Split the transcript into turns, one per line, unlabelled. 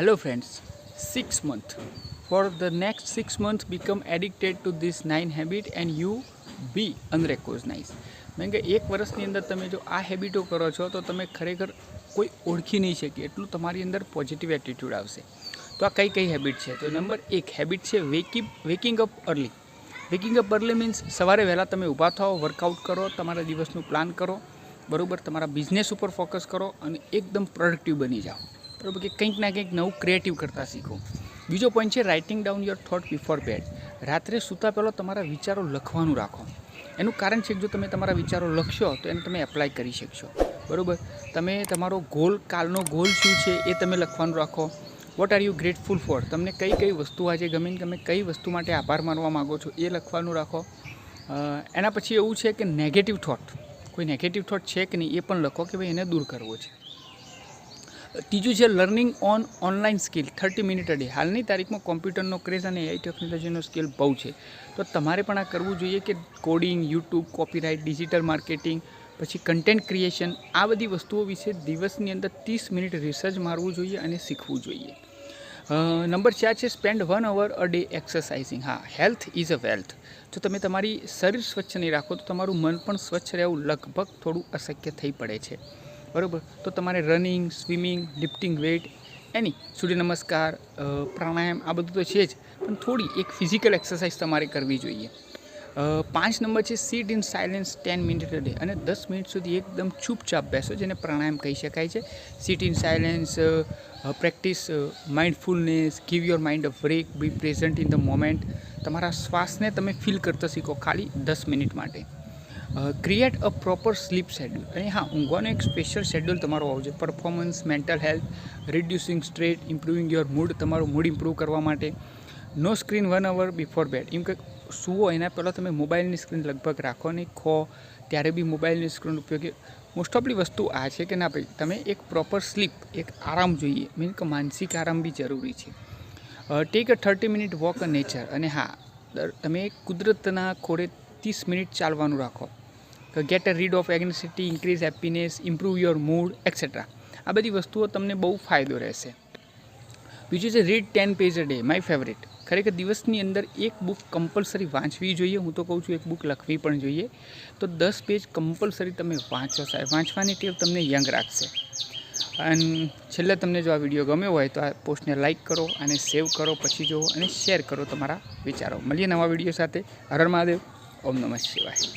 Hello friends, six month. For the next six months, become addicted to this nine habit and you be unrecognized. મેં કે એક વર્ષની અંદર તમે જો આ હેબિટો કરો છો તો તમે ખરેખર કોઈ ઓળખી નહીં શકે એટલું તમારી અંદર પોઝિટિવ એટીટ્યૂડ આવશે. તો આ કઈ કઈ હેબિટ છે? તો નંબર એક હેબિટ છે waking waking up early waking up early means સવારે વહેલા તમે ઊભા થાઓ વર્કઆઉટ કરો તમારા દિવસનું પ્લાન કરો બરાબર? તમારા બિઝનેસ ઉપર ફોકસ કરો અને એકદમ પ્રોડક્ટિવ બની જાઓ. બરાબર કે કંઈક ના કંઈક નવું ક્રિએટિવ કરતાં શીખો. બીજો પોઈન્ટ છે writing down your thought before bed રાત્રે સૂતા પહેલાં તમારા વિચારો લખવાનું રાખો. એનું કારણ છે કે જો તમે તમારા વિચારો લખશો, તો એને તમે એપ્લાય કરી શકશો. બરાબર? તમે તમારો ગોલ કાલનો ગોલ શું છે, એ તમે લખવાનું રાખો. What are you grateful for તમને કઈ કઈ વસ્તુ આજે ગમે તમે કઈ વસ્તુ માટે આભાર માનવા માગો છો, એ લખવાનું રાખો. એના પછી એવું છે કે નેગેટિવ થોટ કોઈ નેગેટિવ થોટ છે કે નહીં, એ પણ લખો કે ભાઈ એને દૂર કરવો છે. ત્રીજું છે learning on online skill, thirty minute a day. હાલની તારીખમાં કોમ્પ્યુટરનો ક્રેઝ અને એઆઈ ટેકનોલોજીનો સ્કિલ બહુ છે. તો તમારે પણ આ કરવું જોઈએ કે coding YouTube copyright digital marketing પછી કન્ટેન્ટ ક્રિએશન આ બધી વસ્તુઓ વિશે દિવસની અંદર ત્રીસ મિનિટ રિસર્ચ મારવું જોઈએ અને શીખવું જોઈએ. નંબર ચાર છે spend one hour a day exercising હા હેલ્થ ઇઝ અ વેલ્થ જો તમે તમારી શરીર સ્વચ્છ નહીં રાખો તો તમારું મન પણ સ્વચ્છ રહેવું લગભગ થોડું અશક્ય થઈ પડે છે. બરાબર? તો તમારે running swimming lifting weight any સૂર્ય નમસ્કાર પ્રાણાયામ, આ બધું તો છે જ. પણ થોડી એક ફિઝિકલ એક્સરસાઇઝ તમારે કરવી જોઈએ. પાંચ નંબર છે sit in silence ten minute day અને દસ મિનિટ સુધી એકદમ ચૂપચાપ બેસો, જેને પ્રાણાયામ કહી શકાય છે. Sit in silence practice mindfulness give your mind a break be present in the moment તમારા શ્વાસને તમે ફીલ કરતા શીખો ખાલી દસ મિનિટ માટે. Create a proper sleep schedule અને હા, ઊંઘવાનો એક સ્પેશિયલ શેડ્યુલ તમારો હોવો જોઈએ. Performance mental health reducing stress improving your mood તમારું મૂડ ઇમ્પ્રૂવ કરવા માટે. No screen one hour before bed એમ કે સુવો, એના પહેલાં તમે મોબાઈલની સ્ક્રીન લગભગ રાખો નહીં ખો. ત્યારે બી મોબાઈલની સ્ક્રીન ઉપયોગી. મોસ્ટ ઓફલી વસ્તુ આ છે કે ના ભાઈ, તમે એક પ્રોપર સ્લીપ એક આરામ જોઈએ. મીન કે માનસિક આરામ બી જરૂરી છે. Take a thirty minute walk a nature અને હા તમે કુદરતના ખોળે ત્રીસ મિનિટ ચાલવાનું રાખો. Get a rid of anxiety increase happiness improve your mood etcetera આ બધી વસ્તુઓ તમને બહુ ફાયદો રહેશે. બીજું છે read ten page a day my favourite ખરેખર દિવસની અંદર એક બુક કમ્પલસરી વાંચવી જોઈએ. હું તો કહું છું, એક બુક લખવી પણ જોઈએ. તો દસ પેજ કમ્પલસરી તમે વાંચો સાહેબ. વાંચવાની ટેવ તમને યંગ રાખશે. અને છેલ્લે તમને જો આ વીડિયો ગમ્યો હોય, તો આ પોસ્ટને લાઇક કરો અને સેવ કરો, પછી જુઓ અને શેર કરો તમારા વિચારો. મળીએ નવા વીડિયો સાથે. હરણ મહાદેવ. ઓમ નમઃ શિવાય.